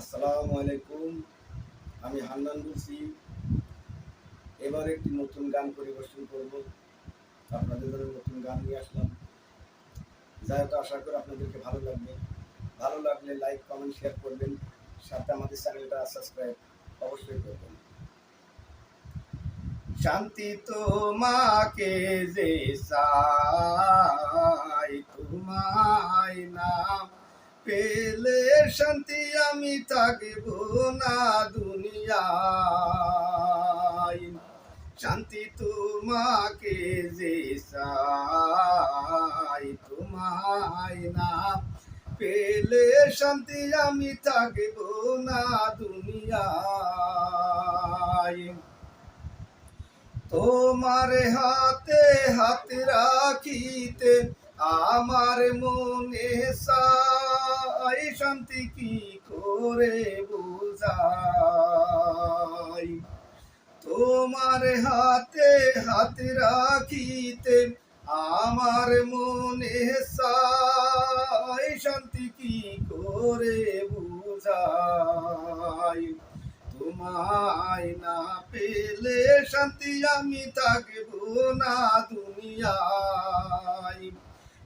আসসালামু আলাইকুম। আমি হান্নান বলছি। এবার একটি নতুন গান পরিবেশন করব। আপনাদের জন্য নতুন গান নিয়ে আসলাম। যাই হোক, আশা করি আপনাদেরকে ভালো লাগবে। ভালো লাগলে লাইক, কমেন্ট, শেয়ার করবেন। সাথে আমাদের চ্যানেলটা সাবস্ক্রাইব অবশ্যই করবেন। শান্তি তোমাকে যে চাই, তোমায় নাম পেলে শান্তি আমি থাকব না দুনিয়ায়। শান্তি তোমাকে যে চাই, তোমায় না পেলে শান্তি আমি থাকব না দুনিয়ায়। তোমার হাতে হাত রাখিতে আমার মনে সাই শান্তি কি করে বুঝাই? তোমার হাতে হাত রাখিতে আমার মনে সাই শান্তি কি করে বুঝাই? তোমায় না পেলে শান্তি আমি থাকব না দুনিয়ায়।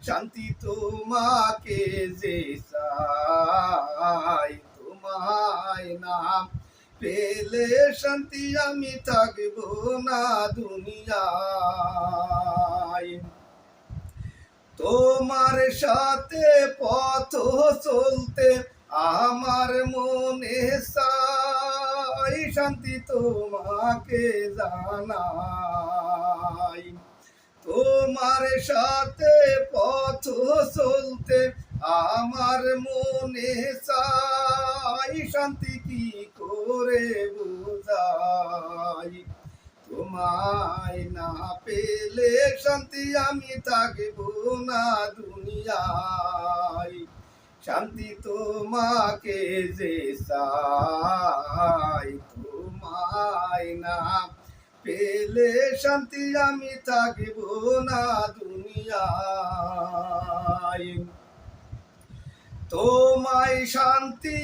শান্তি তোমাকে যে চাই, তোমায় না পেলে শান্তি আমি থাকব না দুনিয়ায়। তোমার সাথে পথ চলতে আমার মনে সাই শান্তি তোমাকে জানাই। তোমার সাথে মনে চাই, শান্তি কি করে বুঝাই? তোমায় না পেলে শান্তি আমি থাকব না দুনিয়ায়। শান্তি তোমাকে যে চাই, তোমায় না পেলে শান্তি আমি থাকব না দুনিয়ায়। তোমায় শান্তি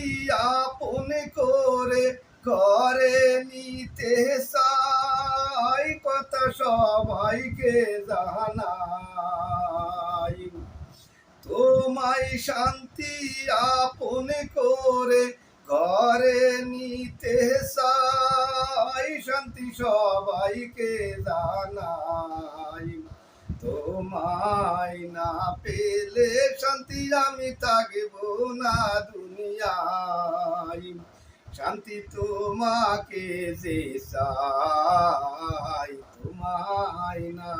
আপন করে করে নিতে চাই, কথা সবাইকে জানাই। তোমায় শান্তি আপন করে ঘরে নিতে চাই, শান্তি সবাইকে জানাই। তোমায় না পেলে শান্তি আমি থাকব না দুনিয়ায়। শান্তি তোমাকে যে চাই তোমায় না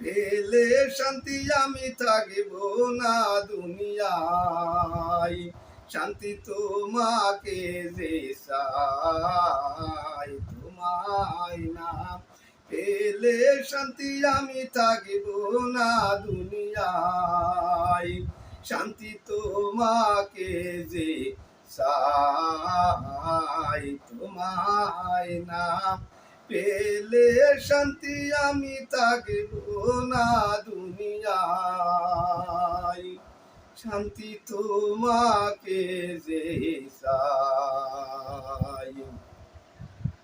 পেলে শান্তি আমি থাকব না দুনিয়ায়। শান্তি তোমাকে যে চাই তোমায় না পেলে শান্তি আমি থাকব না দুনিয়ায়। শান্তি তোমাকে যে চাই, তোমায় না। পেলে শান্তি আমি থাকব না দুনিয়ায়। শান্তি তোমাকে যে চাই।